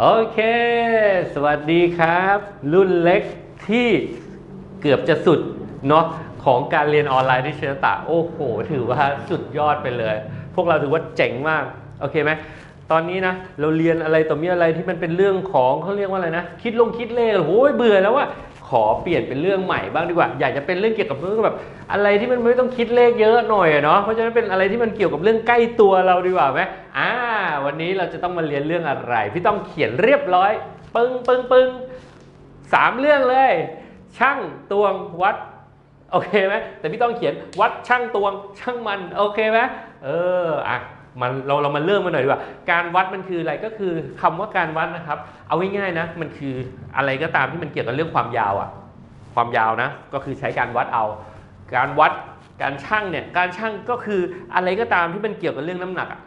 โอเค สวัสดีครับ รุ่นเล็กที่เกือบจะสุดเนาะของการเรียนออนไลน์ที่เชตะโอ้โห ถือว่าสุดยอดไปเลย พวกเราถือว่าเจ๋งมาก โอเคไหมตอนนี้นะ เราเรียนอะไรต่อมีอะไรที่มันเป็นเรื่องของเขาเรียกว่าอะไรนะ คิดลงคิดเลขโอ้ยเบื่อแล้วว่า ขอเปลี่ยนเป็นเรื่องใหม่บ้างดีกว่า อยากจะเป็นเรื่องเกี่ยวกับเรื่องแบบ อะไรที่มันไม่ต้องคิดเลขเยอะหน่อยเนาะเพราะฉะนั้นเป็นอะไรที่มันเกี่ยวกับเรื่องใกล้ตัวเราดีกว่าไหมอ่า วันนี้เราจะต้องมาเรียนเรื่องอะไร พี่ต้องเขียนเรียบร้อย ปึ้งปึ้งปึ้งสามเรื่องเลย ช่างตวงวัดโอเคไหมแต่พี่ต้องเขียนวัดช่างตวงช่างมันโอเคไหมเอออะ มันเราเรามาเริ่มกันหน่อยดีกว่า การวัดมันคืออะไรก็คือคำว่าการวัดนะครับ เอาง่ายๆนะมันคืออะไรก็ตามที่มันเกี่ยวกับเรื่องความยาวอะความยาวนะก็คือใช้การวัดเอา การวัดการช่างเนี่ยการช่างก็คืออะไรก็ตามที่มันเกี่ยวกับเรื่องน้ำหนักอะ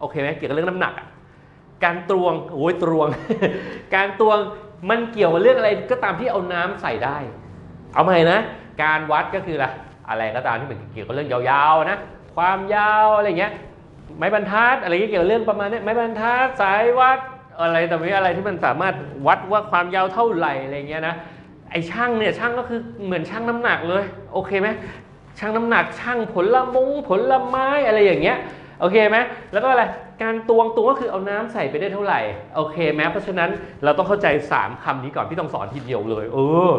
โอเคไหมเกี่ยวกับเรื่องน้ำหนักอะการตวงโอ้ยตวง การตวงมันเกี่ยวกับเรื่องอะไรก็ตามที่เอาน้ำใส่ได้ เอาใหม่นะ การวัดก็คืออะไรอะไรก็ตามที่มันเกี่ยวกับเรื่องยาวๆนะความยาวอะไรเงี้ย ไม้บรรทัดอะไรเกี่ยวกับเรื่องประมาณนี้ไม้บรรทัดสายวัดอะไรแต่ไม่อะไรที่มันสามารถวัดว่าความยาวเท่าไหร่อะไรเงี้ยนะไอ้ช่างเนี่ยช่างก็คือเหมือนช่างน้ำหนักเลยโอเคไหมช่างน้ำหนักช่างผลละมงผลไม้อะไรอย่างเงี้ยโอเคไหมแล้วก็อะไรการตวงตวงก็คือเอาน้ำใส่ไปได้เท่าไหร่โอเคไหมเพราะฉะนั้นเราต้องเข้าใจ 3คำนี้ก่อนพี่ต้องสอนทีเดียวเลยเออ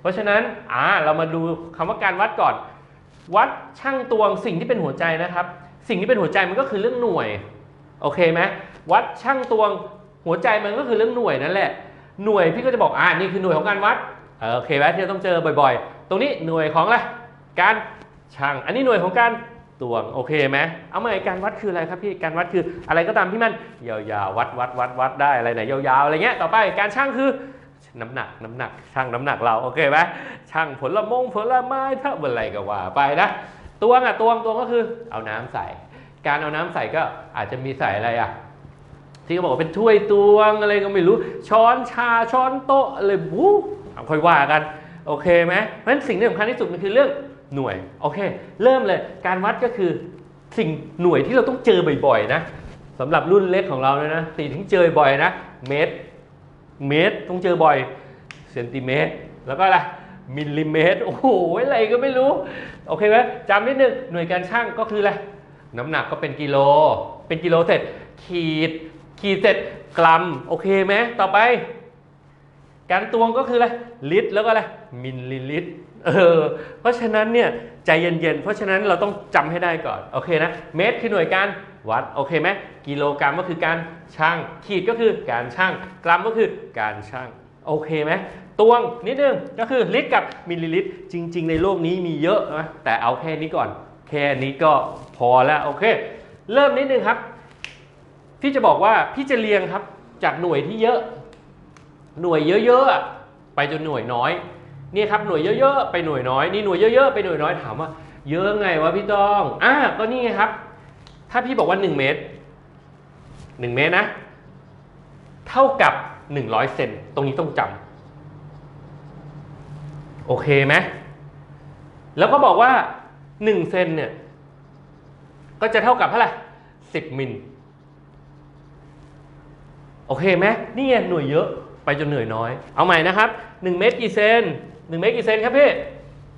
เพราะฉะนั้นอ่าเรามาดูคำว่าการวัดก่อน วัดช่างตวงสิ่งที่เป็นหัวใจนะครับ สิ่งที่เป็นหัวใจมันก็คือเรื่องหน่วย โอเคไหมวัดช่างตวงหัวใจมันก็คือเรื่องหน่วยนั่นแหละ หน่วยพี่ก็จะบอกอ่านี่คือหน่วยของการวัดเออโอเคไหมที่เราต้องเจอบ่อย ๆ ตรงนี้หน่วยของอะไรการช่างอันนี้หน่วยของการตวงโอเคไหมเอาใหม่การวัดคืออะไรครับพี่การวัดคืออะไรก็ตามที่มันยาวๆวัดวัดวัดวัดได้อะไรไหนยาวๆอะไรเงี้ยต่อไปการช่างคือน้ำหนักน้ำหนักช่างน้ำหนักเราโอเคไหมช่างผลละมงผลละไม้ถ้าอะไรก็ว่าไปนะ ตวงอะตวงตวงก็คือเอาน้ำใส่ การเอาน้ำใส่ก็อาจจะมีใส่อะไรอะ ที่เขาบอกว่าเป็นถ้วยตวงอะไรก็ไม่รู้ ช้อนชาช้อนโต๊ะอะไรบู๊เอาค่อยว่ากันโอเคไหมเพราะฉะนั้นสิ่งที่สำคัญที่สุดมันคือเรื่องหน่วยโอเค เริ่มเลยการวัดก็คือสิ่งหน่วยที่เราต้องเจอบ่อยๆนะสำหรับรุ่นเล็กของเราเนี่ยนะสิ่งที่เจอบ่อยนะเมตรเมตรต้องเจอบ่อยเซนติเมตรแล้วก็อะไร มิลลิเมตร โอ้โห อะไรก็ไม่รู้ โอเคไหมจำนิดนึง หน่วยการช่างก็คืออะไร น้ำหนักก็เป็นกิโล เป็นกิโลเสร็จ ขีด ขีดเสร็จกรัม โอเคไหมต่อไป การตวงก็คืออะไร ลิตร แล้วก็อะไร มิลลิลิตร เออ เพราะฉะนั้นเนี่ยใจเย็นๆ เพราะฉะนั้นเราต้องจำให้ได้ก่อน โอเคนะ เมตรคือหน่วยการวัด โอเคไหมกิโลกรัมก็คือการช่าง ขีดก็คือการช่าง กรัมก็คือการช่าง โอเคไหมตวงนิดนึงก็คือลิตรกับมิลลิลิตรจริง ๆ ในโลกนี้มีเยอะนะแต่เอาแค่นี้ก่อน แค่นี้ก็พอแล้วโอเค เริ่มนิดนึงครับ พี่จะบอกว่าพี่จะเรียงครับจากหน่วยที่เยอะ หน่วยเยอะๆไปจนหน่วยน้อยนี่ครับหน่วยเยอะๆไปหน่วยน้อยนี่หน่วยเยอะๆไปหน่วยน้อยถามว่า เยอะไงวะพี่ต้องอะก็นี่ไงครับ ถ้าพี่บอกว่า 1 เมตร 1 เมตรนะ เท่ากับ 100 เซนตรงนี้ต้องจำโอเคไหมแล้วก็บอกว่า 1 เซนเนี่ย ก็จะเท่ากับเท่าไหร่10 มิล โอเคไหมนี่ไงหน่วยเยอะไปจนเหนื่อยน้อย เอาใหม่นะครับ 1 เมตรกี่เซน 1 เมตรกี่เซนครับพี่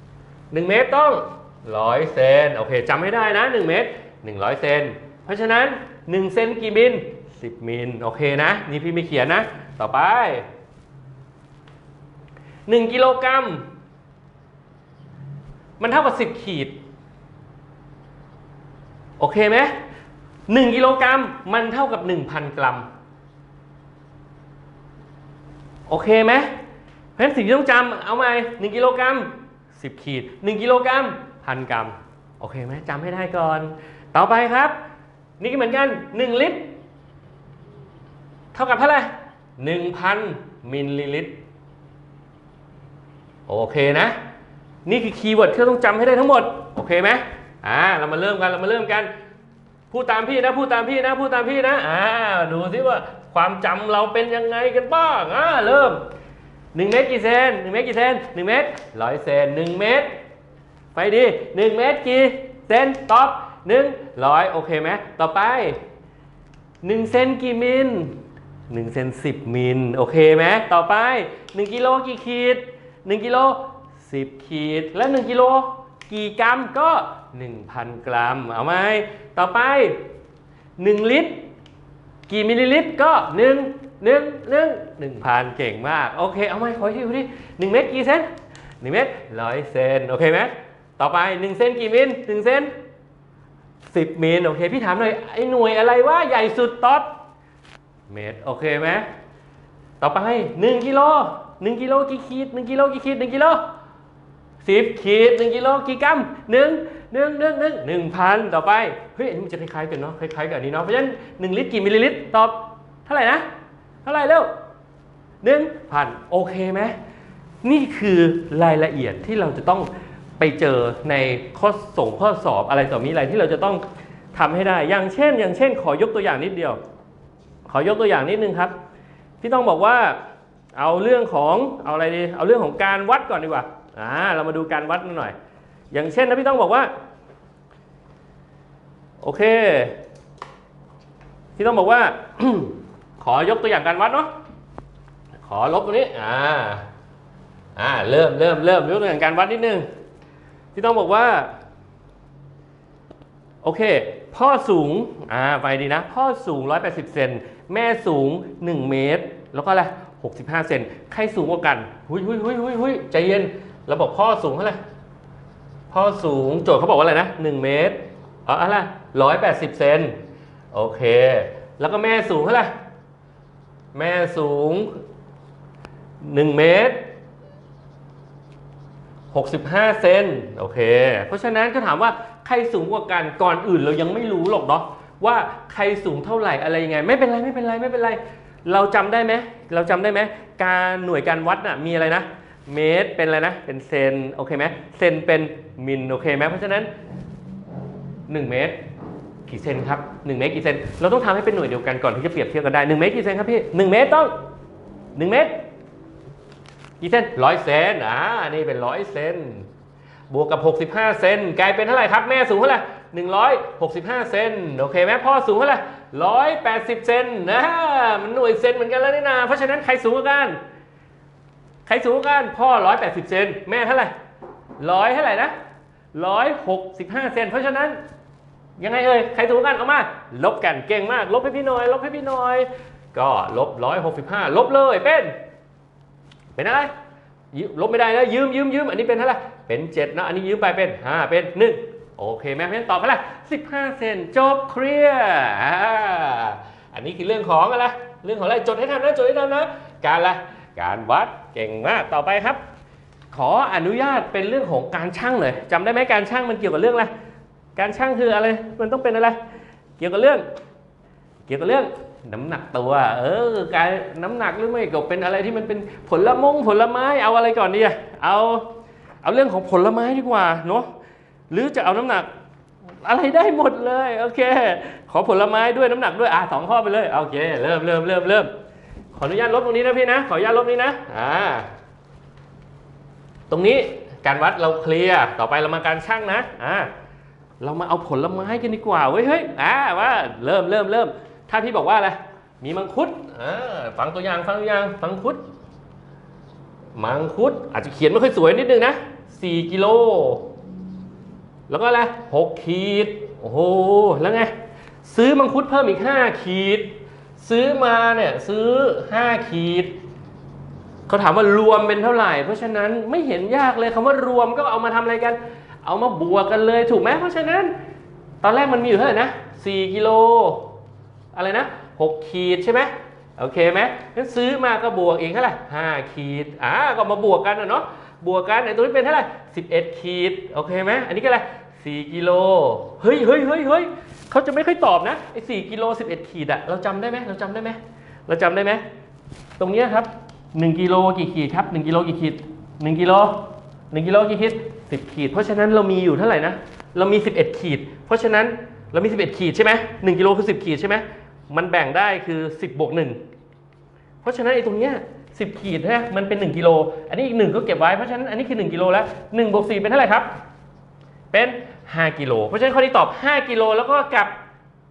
1 เมตรต้อง 100 เซน โอเคจำให้ได้นะ 1 เมตร 100 เซน เพราะฉะนั้น 1 เซนกี่มิล10 มิล โอเคนะ นี่พี่ไม่เขียนนะ ต่อไป 1 กิโลกรัม มันเท่ากับ 10 ขีด โอเคไหม1กิโลกรัมมันเท่ากับ 1,000 กรัม โอเคไหมเพราะฉะนั้นสิ่งที่ต้องจำเอาไหมหนึ่งกิโลกรัมสิบขีดหนึ่งกิโลกรัมพันกรัม โอเคไหมจำให้ได้ก่อน ต่อไปครับ นี่ก็เหมือนกันหนึ่งลิตร เท่ากับเท่าไหร่ หนึ่งพันมิลลิลิตร โอเคนะ นี่คือคีย์เวิร์ดที่เราต้องจำให้ได้ทั้งหมด โอเคไหมอ่าเรามาเริ่มกันเรามาเริ่มกัน พูดตามพี่นะ พูดตามพี่นะ พูดตามพี่นะอ่าดูสิว่าความจำเราเป็นยังไงกันบ้างอ่าเริ่ม1เมตรกี่เซน1เมตรกี่เซน1เมตรร้อยเซน1เมตรไปดี 1 เมตรกี่เซนตอบ100 โอเคไหมต่อไป 1 เซนกี่มิล 1เซน10 มิล โอเคไหมต่อไป 1 กิโลกี่ขีด 1 กิโล 10 ขีด และ 1 กิโลกี่กรัมก็ 1,000 กรัม เอาไหมต่อไป 1 ลิตร กี่มิลลิลิตรก็1 1 1 1,000 เก่งมาก โอเค เอาไหมขอที่ดูดิ1เม็ดกี่เซน1เม็ดร้อยเซน โอเคไหมต่อไป 1 เซนกี่มิล1เซน10 มิล โอเค พี่ถามหน่อยไอ้หน่วยอะไรว่าใหญ่สุดต๊อด เมตร โอเคไหมต่อไป1กิโล1กิโลกี่ขีด1กิโลกี่ขีด1กิโล10ขีด1กิโลกี่กรัม1 1 1 1 1,000 ต่อไป เฮ้ยอันนี้มันจะคล้ายๆกันเนาะคล้ายๆกับอันนี้เนาะเพราะฉะนั้น 1 ลิตรกี่มิลลิลิตรตอบเท่าไหร่นะเท่าไหร่เร็ว1,000โอเคไหมนี่คือรายละเอียดที่เราจะต้องไปเจอในข้อส่งข้อสอบอะไรต่อมีอะไรที่เราจะต้องทำให้ได้ อย่างเช่น อย่างเช่น ขอยกตัวอย่างนิดเดียว อยกตัวอย่างนิดนึงครับพี่ต้องบอกว่าเอาเรื่องของเอาอะไรดีเอาเรื่องของการวัดก่อนดีกว่าอ่าเรามาดูการวัดหน่อย อย่างเช่นนะพี่ต้องบอกว่าโอเค พี่ต้องบอกว่า ขอยกตัวอย่างการวัดเนาะขอลบตรงนี้อ่าอ่าเริ่มเริ่มเริ่มยกตัวอย่างการวัดนิดนึงพี่ต้องบอกว่า โอเค พ่อสูงอ่าไปดีนะ พ่อสูง 180 เซน แม่สูง 1 เมตร แล้วก็อะไร65 เซนใครสูงกว่ากันหุยหุยหุยหุยหุยใจเย็นเราบอกพ่อสูงเท่าไหร่พ่อสูงโจทย์เขาบอกว่าอะไรนะ1เมตรอ๋ออะไร180เซนโอเค แล้วก็แม่สูงเท่าไหร่แม่สูง 1 เมตร 65 เซนโอเค เพราะฉะนั้นก็ถามว่าใครสูงกว่ากันก่อนอื่นเรายังไม่รู้หรอกเนาะ ว่าใครสูงเท่าไหร่อะไรยังไง ไม่เป็นไรไม่เป็นไรไม่เป็นไร เราจำได้ไหมเราจำได้ไหมการหน่วยการวัดน่ะมีอะไรนะ เมตรเป็นอะไรนะ เป็นเซนโอเคไหมเซนเป็นมิลโอเคไหมเพราะฉะนั้น 1 เมตรกี่เซนครับ1เมตรกี่เซนเราต้องทำให้เป็นหน่วยเดียวกันก่อนที่จะเปรียบเทียบกันได้1เมตรกี่เซนครับพี่1เมตรต้อง 1 เมตรกี่เซนร้อยเซนอ่านี่เป็นร้อยเซนบวกกับ 65 เซนกลายเป็นเท่าไหร่ครับ แม่สูงเท่าไหร่ 165 เซนโอเคไหมพ่อสูงเท่าไหร่180 เซนนะมันหน่วยเซนเหมือนกันแล้วนี่นาเพราะฉะนั้นใครสูงกว่ากัน ใครสูงกว่ากันพ่อ 180 เซนแม่เท่าไหร่ร้อยเท่าไหร่นะ165 เซนเพราะฉะนั้นยังไงเอ่ยใครสูงกว่ากันเอามาลบกันเก่งมาก ลบให้พี่หน่อย ลบให้พี่หน่อย ก็ลบ165 ลบเลยเป็น เป็นอะไรลบไม่ได้แล้วยืมยืมยืมอันนี้เป็นเท่าไหร่เป็น 7 นะ อันนี้ยืมไปเป็น 5 เป็น 1 โอเคไหมเพราะฉะนั้นตอบเท่าไหร่15 เซนจบเคลียร์อ่าอันนี้คือเรื่องของอะไร เรื่องของอะไรจดให้ทันนะจดให้ทันนะ การอะการวัดเก่งมากต่อไปครับ ขออนุญาตเป็นเรื่องของการชั่งเลยจำได้ไหมการชั่งมันเกี่ยวกับเรื่องอะไรการชั่งคืออะไรมันต้องเป็นอะไร เกี่ยวกับเรื่อง เกี่ยวกับเรื่องน้ำหนักตัว เออ การน้ำหนักหรือไม่ก็เป็นอะไรที่มันเป็นผลละมงผลไม้เอาอะไรก่อนดีอะเอาเอาเรื่องของผลไม้ดีกว่าเนาะ หรือจะเอาน้ำหนักอะไรได้หมดเลยโอเค ขอผลไม้ด้วยน้ำหนักด้วยอะสองข้อไปเลยโอเคเริ่มเริ่มเริ่มเริ่มขออนุญาตลบตรงนี้นะพี่นะ ขออนุญาตลบนี้นะอ่าตรงนี้การวัดเราเคลียร์ต่อไปเรามาการชั่งนะอ่าเรามาเอาผลไม้กันดีกว่าเว้ยเฮ้ยอ่าว่าเริ่มเริ่มเริ่มถ้าพี่บอกว่าอะไรมีมังคุดอ่าฟังตัวอย่างฟังตัวอย่างฟังคุดมังคุดอาจจะเขียนไม่ค่อยสวยนิดนึงนะ4กิโล แล้วก็อะไร6ขีด โอ้โห แล้วไง ซื้อมังคุดเพิ่มอีก 5 ขีด ซื้อมาเนี่ยซื้อ 5 ขีด เขาถามว่ารวมเป็นเท่าไหร่ เพราะฉะนั้นไม่เห็นยากเลยคำว่ารวมก็เอามาทำอะไรกัน เอามาบวกกันเลยถูกไหมเพราะฉะนั้น ตอนแรกมันมีอยู่เท่าไหร่นะ4กิโล อะไรนะ 6 ขีดใช่ไหมโอเคไหมงั้นซื้อมาก็บวกอีกเท่าไหร่5ขีด อ่าก็มาบวกกันนะเนาะ บวกกันไอ้ตัวนี้เป็นเท่าไหร่11 ขีดโอเคไหมอันนี้ก็อะไร4กิโลเฮ้ยเฮ้ยเฮ้ยเฮ้ยเขาจะไม่ค่อยตอบนะไอ้4กิโล11 ขีดอะเราจำได้ไหมเราจำได้ไหมเราจำได้ไหมตรงนี้ครับ 1กิโลกี่ขีดครับ1กิโลกี่ขีด1กิโล1กิโลกี่ขีด10 ขีด เพราะฉะนั้นเรามีอยู่เท่าไหร่นะเรามี 11 ขีด เพราะฉะนั้นเรามี 11 ขีดใช่ไหม1กิโลคือ 10 ขีดใช่ไหมมันแบ่งได้คือ 10บวก1เพราะฉะนั้นไอ้ตรงเนี้ย 10 ขีดนะมันเป็น 1 กิโล อันนี้อีก1ก็เก็บไว้ เพราะฉะนั้นอันนี้คือ 1 กิโลแล้ว1บวก4เป็นเท่าไหร่ครับ เป็น 5 กิโล เพราะฉะนั้นข้อนี้ตอบ 5 กิโลแล้วก็กับ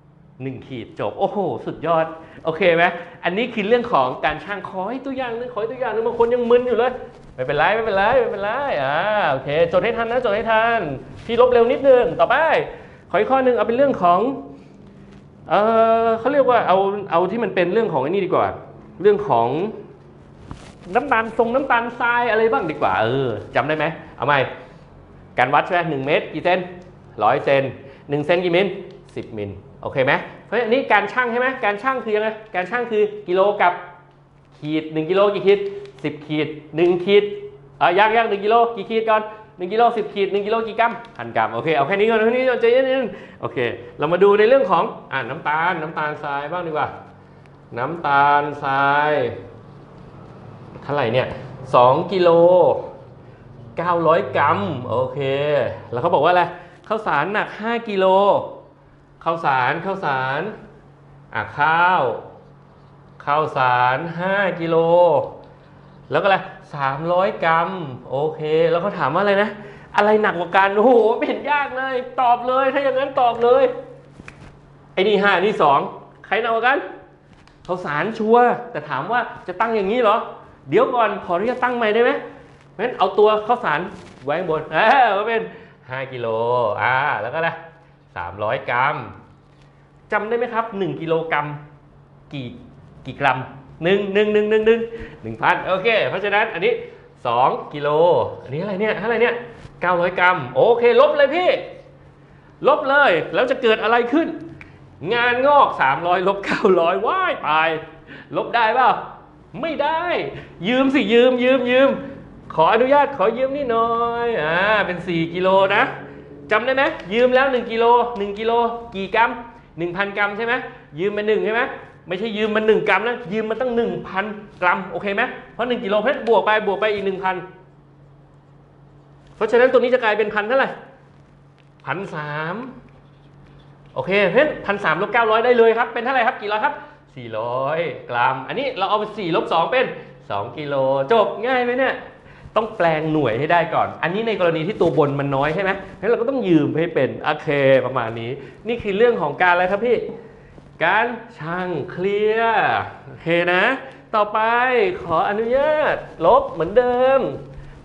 1 ขีดจบ โอ้โห สุดยอด โอเคไหมอันนี้คือเรื่องของการช่างขอให้ตัวอย่างนึงขอให้ตัวอย่างนึงบางคนยังมึนอยู่เลย ไม่เป็นไรไม่เป็นไรไม่เป็นไร อ่า โอเค จดให้ทันนะ จดให้ทัน พี่ลบเร็วนิดนึง ต่อไป ขออีกข้อหนึ่งเอาเป็นเรื่องของ เออเขาเรียกว่าเอา เอาที่มันเป็นเรื่องของอันนี้ดีกว่า เรื่องของ น้ำตาลทรงน้ำตาลทรายอะไรบ้างดีกว่า เออจำได้ไหมเอาใหม่การวัดใช่ไหมหนึ่งเมตรกี่เซนร้อยเซนหนึ่งเซนกี่มิลสิบมิลโอเคไหมเพราะฉะนั้นอันนี้การชั่งใช่ไหมการชั่งคือยังไงการชั่งคือกิโลกับขีดหนึ่งกิโลกี่ขีดสิบขีดหนึ่งขีดเอะยากยากหนึ่งกิโลกี่ขีดก่อนหนึ่งกิโลสิบขีดหนึ่งกิโลกี่กรัมพันกรัมโอเคเอาแค่นี้ก่อนเอาแค่นี้ก่อนใจเย็นๆโอเค เรามาดูในเรื่องของอ่าน้ำตาลน้ำตาลทรายบ้างดีกว่า น้ำตาลทราย เท่าไหร่เนี่ยสองกิโล900กรัมโอเค แล้วเขาบอกว่าอะไรข้าวสารหนัก5กิโลข้าวสารข้าวสารอะข้าวข้าวสาร5กิโลแล้วก็อะไร300กรัมโอเค แล้วเขาถามว่าอะไรนะ อะไรหนักกว่ากันโอ้โหไม่เห็นยากเลย ตอบเลยถ้าอย่างนั้นตอบเลยไอ้นี่ห้านี่สองใครหนักกว่ากันข้าวสารชัวแต่ถามว่าจะตั้งอย่างนี้เหรอ เดี๋ยวก่อนขออนุญาตตั้งใหม่ได้ไหมงั้นเอาตัวข้าวสารไว้ข้างบนเออก็เป็น 5กิโลอ่าแล้วก็อะไร300 กรัมจำได้ไหมครับ 1 กิโลกรัมกี่กี่กรัมหนึ่งหนึ่งหนึ่งหนึ่งหนึ่งหนึ่งพันโอเค เพราะฉะนั้นอันนี้ 2 กิโล อันนี้อะไรเนี่ยเท่าไรเนี่ย900 กรัม โอเค ลบเลยพี่ ลบเลย แล้วจะเกิดอะไรขึ้น งานงอก 300 ลบ 900 ว้ายตาย ลบได้เปล่า ไม่ได้ ยืมสิยืมยืมยืมขออนุญาตขอยืมนี่หน่อยอ่าเป็น 4 กิโลนะจำได้ไหมยืมแล้ว 1 กิโล 1 กิโล กี่กรัม 1,000 กรัมใช่ไหมยืมมา1ใช่ไหมไม่ใช่ยืมมา1กรัมนะยืมมาตั้ง 1,000 กรัมโอเคไหมเพราะ 1 กิโลเพชรบวกไปบวกไปอีก 1,000 เพราะฉะนั้นตรงนี้จะกลายเป็นพันเท่าไหร่พันสามโอเคเพชรพันสามลบเก้าร้อยได้เลยครับเป็นเท่าไหร่ครับกี่ร้อยครับ สี่ร้อยกรัม อันนี้เราเอาไปสี่ลบสองเป็นสองกิโล จบง่ายไหมเนี่ย ต้องแปลงหน่วยให้ได้ก่อน อันนี้ในกรณีที่ตัวบนมันน้อยใช่ไหมเพราะฉะนั้นเราก็ต้องยืมให้เป็น โอเค ประมาณนี้ นี่คือเรื่องของการอะไรครับพี่ การช่างเคลียร์ โอเคนะ ต่อไปขออนุญาต ลบเหมือนเดิม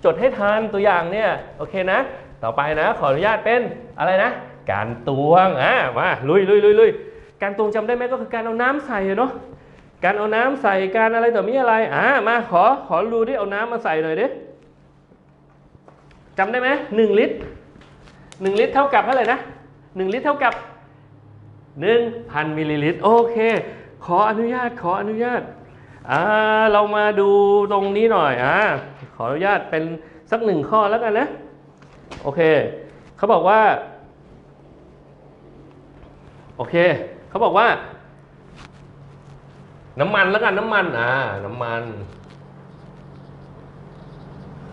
จดให้ทันตัวอย่างเนี่ย โอเคนะ ต่อไปนะ ขออนุญาตเป็นอะไรนะ การตวง อะ มา ลุยลุยลุยลุย การตวงจำได้ไหมก็คือการเอาน้ำใส่อเนาะการเอาน้ำใส่การอะไรต่อมีอะไรอ่ามาขอขอรูที่เอาน้ำมาใส่หน่อยดิจำได้ไหมหนึ่งลิตรหนึ่งลิตรเท่ากับเท่าไหร่นะหนึ่งลิตรเท่ากับหนึ่งพันมิลลิลิตรโอเค ขออนุญาตขออนุญาตอ่าเรามาดูตรงนี้หน่อยอ่าขออนุญาตเป็นสักหนึ่งข้อแล้วกันนะโอเคเขาบอกว่า โอเค เขาบอกว่า น้ำมันแล้วกันน้ำมัน อ่า น้ำมัน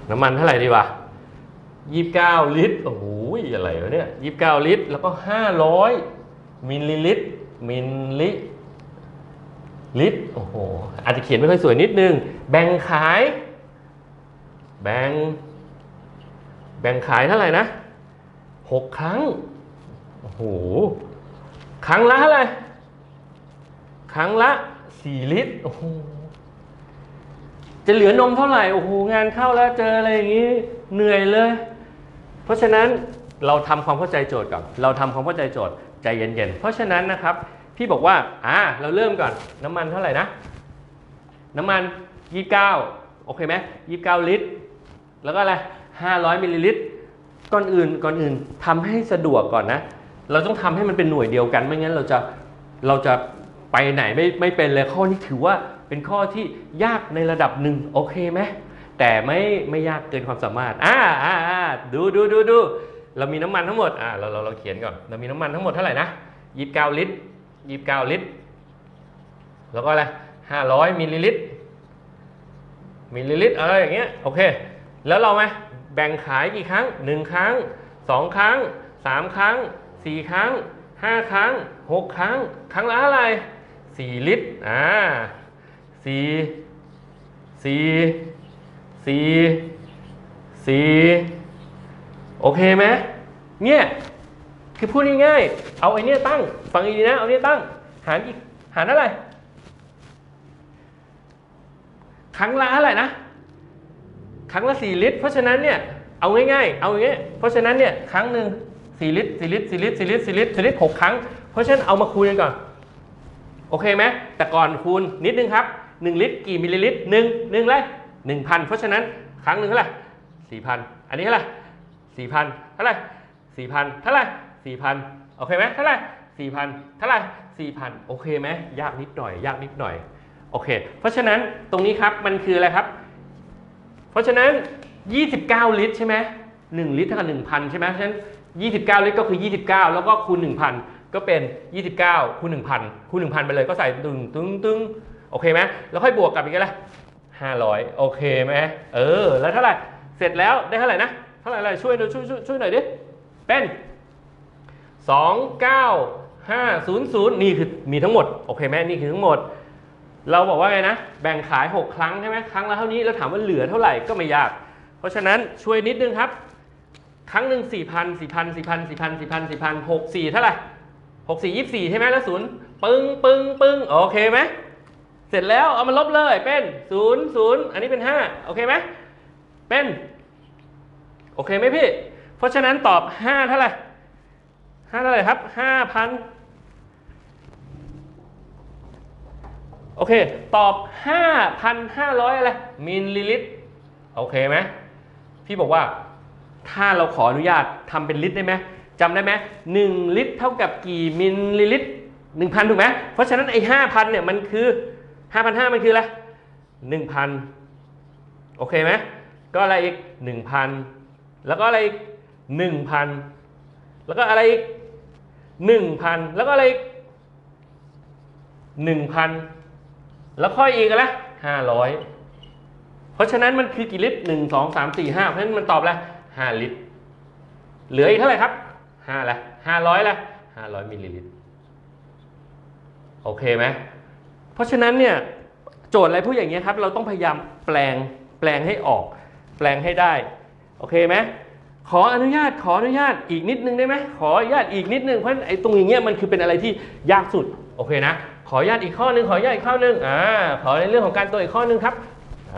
น้ำมันเท่าไหร่ดีวะยี่สิบเก้าลิตรโอ้โหอะไรวะเนี่ยยี่สิบเก้าลิตร แล้วก็ห้าร้อยมิลลิลิตรมิลลิลิตรโอ้โหอาจจะเขียนไม่ค่อยสวยนิดนึง แบ่งขาย แบ่งแบ่งขายเท่าไหร่นะหกครั้งโอ้โห ครั้งละเท่าไหร่ครั้งละสี่ลิตร โอ้โห จะเหลือนมเท่าไหร่ โอ้โห งานเข้าแล้วเจออะไรอย่างนี้ เหนื่อยเลย เพราะฉะนั้นเราทำความเข้าใจโจทย์ก่อน เราทำความเข้าใจโจทย์ใจเย็นๆ เพราะฉะนั้นนะครับ พี่บอกว่า อ่า เราเริ่มก่อน น้ำมันเท่าไหร่นะ น้ำมัน 29 โอเคไหม29ลิตร แล้วก็อะไร 500มิลลิลิตร ก่อนอื่น ก่อนอื่นทำให้สะดวกก่อนนะ เราต้องทำให้มันเป็นหน่วยเดียวกันไม่งั้นเราจะเราจะไปไหนไม่ไม่เป็นเลยข้อนี้ถือว่าเป็นข้อที่ยากในระดับหนึ่งโอเคไหมแต่ไม่ไม่ยากเกินความสามารถอ่าอ่าอ่าดูดูดูดูเรามีน้ำมันทั้งหมดอ่าเราเราเราเขียนก่อนเรามีน้ำมันทั้งหมดเท่าไหร่นะ29ลิตร29ลิตร แล้วก็อะไร500มิลลิลิตรมิลลิลิตรอะไรอย่างเงี้ยโอเค แล้วเราไหมแบ่งขายกี่ครั้ง1ครั้ง2ครั้ง3ครั้ง 4ครั้ง5ครั้ง6ครั้ง ครั้งละเท่าไหร่4ลิตรอ่า4 4 4 4โอเคไหมเนี่ยคือพูดง่ายๆ เอาไอ้นี่ตั้ง ฟังดีนะ เอาเนี่ยตั้ง หารอีก หารอะไร ครั้งละเท่าไรนะ ครั้งละ4ลิตร เพราะฉะนั้นเนี่ย เอาง่ายๆ เอาอย่างเงี้ย เพราะฉะนั้นเนี่ย ครั้งหนึ่ง 4ลิตร4ลิตร4ลิตร4ลิตร4ลิตร4ลิตร6ครั้ง เพราะฉะนั้นเอามาคูณกันก่อน โอเคไหมแต่ก่อนคูณนิดนึงครับ1ลิตรกี่มิลลิลิตร1 1อะไร1,000เลยหนึ่งพันเพราะฉะนั้นครั้งหนึ่งเท่าไหร่4,000อันนี้เท่าไหร่4,000เท่าไหร่4,000เท่าไหร่4,000โอเคไหมเท่าไหร่4,000เท่าไหร่4,000โอเคไหมยากนิดหน่อย ยากนิดหน่อยโอเค เพราะฉะนั้นตรงนี้ครับมันคืออะไรครับ เพราะฉะนั้น 29 ลิตรใช่ไหม1ลิตรเท่ากับ1,000 ใช่ไหมเพราะฉะนั้น 29 ลิตรก็คือ 29 แล้วก็คูณ 1,000 ก็เป็น 29 คูณ 1,000 คูณ 1,000 ไปเลยก็ใส่ตึงตึงตึงโอเคไหมแล้วค่อยบวกกับอีกอะไร500 โอเคไหมเออ แล้วเท่าไหร่ เสร็จแล้วได้เท่าไหร่นะ เท่าไหร่อะไรช่วยหน่อยช่วยช่วยช่วยหน่อยดิ เป็น 29500 นี่คือมีทั้งหมด โอเคไหมนี่คือทั้งหมด เราบอกว่าไงนะ แบ่งขาย 6 ครั้งใช่ไหมครั้งละเท่านี้ แล้วถามว่าเหลือเท่าไหร่ก็ไม่ยาก เพราะฉะนั้นช่วยนิดนึงครับ ครั้งหนึ่ง4,000 4,000 4,000 4,000 4,000 4,000 6 4เท่าไหร่6 4 24ใช่ไหมแล้วศูนย์ปึ้งปึ้งปึ้งโอเคไหมเสร็จแล้วเอามาลบเลยเป็น0 0อันนี้เป็น5โอเคไหมเป็น โอเคไหมพี่ เพราะฉะนั้นตอบ5เท่าไหร่5เท่าไหร่ครับ5,000โอเค ตอบ 5,500 อะไร มิลลิลิตร โอเคไหม พี่บอกว่า ถ้าเราขออนุญาตทำเป็นลิตรได้ไหมจำได้ไหมหนึ่งลิตรเท่ากับกี่มิลลิลิตรหนึ่งพันถูกไหมเพราะฉะนั้นไอ้ห้าพันเนี่ยมันคือห้าพันห้ามันคืออะไรหนึ่งพันโอเคไหมก็อะไรอีกหนึ่งพันแล้วก็อะไรอีกหนึ่งพันแล้วก็อะไรอีกหนึ่งพันแล้วก็อะไรอีกหนึ่งพันแล้วค่อยอีกอะห้าร้อยเพราะฉะนั้นมันคือกี่ลิตรหนึ่งสองสามสี่ห้าเพราะฉะนั้นมันตอบแล้ว ห้าลิตร เหลืออีกเท่าไหร่ครับห้าละห้าร้อยละห้าร้อยมิลลิลิตร โอเคไหมเพราะฉะนั้นเนี่ยโจทย์อะไรพูดอย่างเงี้ยครับ เราต้องพยายามแปลงแปลงให้ออก แปลงให้ได้ โอเคไหมขออนุญาตขออนุญาตอีกนิดนึงได้ไหมขออนุญาตอีกนิดนึงเพราะไอ้ตรงอย่างเงี้ยมันคือเป็นอะไรที่ยากสุดโอเคนะ ขออนุญาตอีกข้อนึงขออนุญาตอีกข้อนึงอ่าขอในเรื่องของการตัวอีกข้อนึงครับ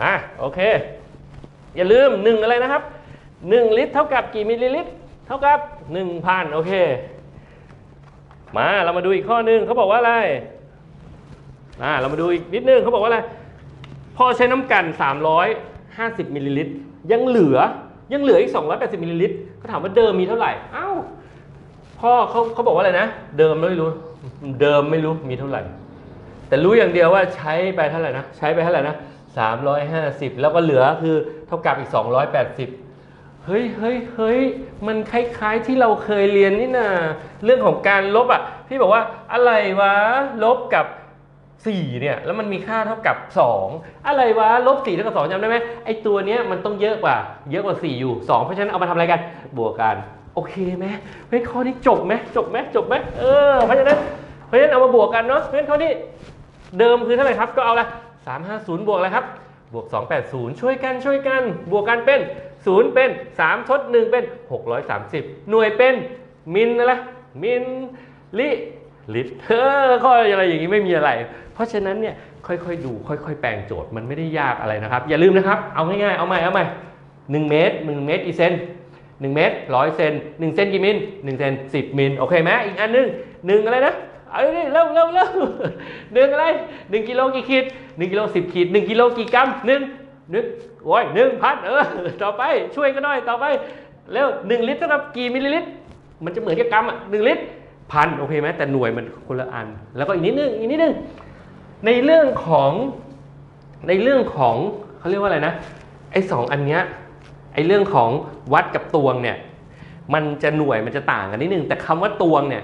อ่าโอเค อย่าลืมหนึ่งอะไรนะครับ 1 ลิตร เท่ากับกี่มิลลิลิตร เท่ากับ 1,000 โอเค มาเรามาดูอีกข้อหนึ่งเขาบอกว่าอะไรอ่าเรามาดูอีกนิดนึงเขาบอกว่าอะไร พอใช้น้ำกัน 350มิลลิลิตรยังเหลือยังเหลืออีก 280มิลลิลิตรเขาถามว่าเดิมมีเท่าไหร่เอ้าพ่อเขาเขาบอกว่าอะไรนะ เดิมไม่รู้ เดิมไม่รู้มีเท่าไหร่ แต่รู้อย่างเดียวว่าใช้ไปเท่าไหร่นะ ใช้ไปเท่าไหร่นะ350 แล้วก็เหลือคือเท่ากับอีก 280 เฮ้ยเฮ้ยเฮ้ยมันคล้าย ๆที่เราเคยเรียนนี่นาเรื่องของการลบอะพี่บอกว่าอะไรวะลบกับ4เนี่ยแล้วมันมีค่าเท่ากับ 2 อะไรวะลบ4เท่ากับ2จำได้ไหมไอตัวเนี้ยมันต้องเยอะกว่า เยอะกว่า 4 อยู่ 2 เพราะฉะนั้นเอามาทำอะไรกัน บวกกัน โอเคไหมเฮ้ยข้อนี้จบไหมจบไหมจบไหมเออเพราะฉะนั้นเพราะฉะนั้นเอามาบวกกันเนาะเพราะฉะนั้นข้อนี้เดิมคือเท่าไหร่ครับก็เอาละ350 บวกอะไรครับบวก 280 ช่วยกันช่วยกัน บวกกันเป็น 0 เป็น 3 ทด 1 เป็น 630 หน่วยเป็นมิลอะไรมิลลิลิตรเออข้ออะไรอย่างนี้ไม่มีอะไร เพราะฉะนั้นเนี่ยค่อยๆดู ค่อย ๆ แปลงโจทย์มันไม่ได้ยากอะไรนะครับ อย่าลืมนะครับ เอาง่ายๆเอาใหม่เอาใหม่1เมตร1เมตรกี่เซน1เมตร100เซน1เซนกี่มิล1เซน10มิลโอเคไหมอีกอันหนึงหนึ่งอะไรนะเอาดิเร็วเร็วเร็วหนึ่งอะไรหนึ่งกิโลกี่ขีดหนึ่งกิโลสิบขีดหนึ่งกิโลกี่กรัมหนึ่งหนึ่ง โอ้ยหนึ่งพันเออ ต่อไปช่วยกันหน่อยต่อไปเร็วหนึ่งลิตรเท่ากับกี่มิลลิลิตร มันจะเหมือนกับกรัมอะหนึ่งลิตรพันโอเคไหมแต่หน่วยมันคนละอัน แล้วก็อีกนิดนึงอีกนิดนึงในเรื่องของในเรื่องของเขาเรียกว่าอะไรนะไอ้สองอันเนี้ยไอ้เรื่องของวัดกับตวงเนี่ยมันจะหน่วยมันจะต่างกันนิดนึงแต่คำว่าตวงเนี่ย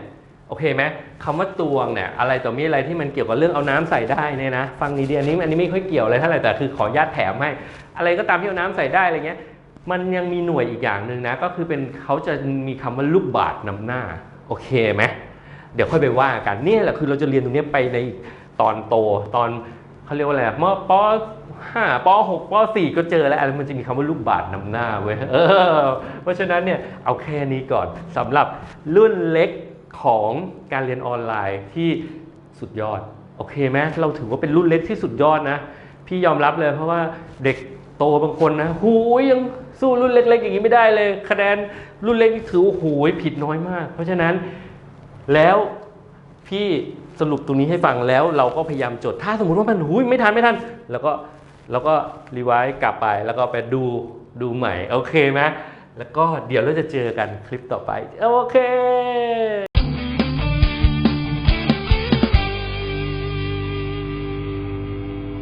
โอเคไหมคำว่าตวงเนี่ยอะไรต่อมีอะไรที่มันเกี่ยวกับเรื่องเอาน้ำใส่ได้เนี่ยนะ ฟังดีๆอันนี้อันนี้ไม่ค่อยเกี่ยวอะไรเท่าไหร่แต่คือขออนุญาตแถมให้ อะไรก็ตามที่เอาน้ำใส่ได้อะไรเงี้ยมันยังมีหน่วยอีกอย่างหนึ่งนะ ก็คือเป็นเขาจะมีคำว่าลูกบาศก์นำหน้า โอเคไหมเดี๋ยวค่อยไปว่ากันเนี่ยแหละคือเราจะเรียนตรงนี้ไปในตอนโตตอนเขาเรียกว่าอะไรมปห้าปหกปสี่ก็เจอแล้วอะไรมันจะมีคำว่าลูกบาศก์นำหน้าเว้ยเออเพราะฉะนั้นเนี่ยเอาแค่นี้ก่อนสำหรับรุ่นเล็ก ของการเรียนออนไลน์ที่สุดยอด โอเคไหมเราถือว่าเป็นรุ่นเล็กที่สุดยอดนะ พี่ยอมรับเลยเพราะว่าเด็กโตบางคนนะหูยยังสู้รุ่นเล็ก ๆ อย่างนี้ไม่ได้เลย คะแนนรุ่นเล็กนี่ถือว่าโหูยผิดน้อยมาก เพราะฉะนั้นแล้วพี่สรุปตรงนี้ให้ฟังแล้วเราก็พยายามจด ถ้าสมมติว่ามันหูยไม่ทันไม่ทัน แล้วก็แล้วก็รีไวซ์กลับไปแล้วก็ไปดูดูใหม่ โอเคไหมแล้วก็เดี๋ยวเราจะเจอกันคลิปต่อไป โอเค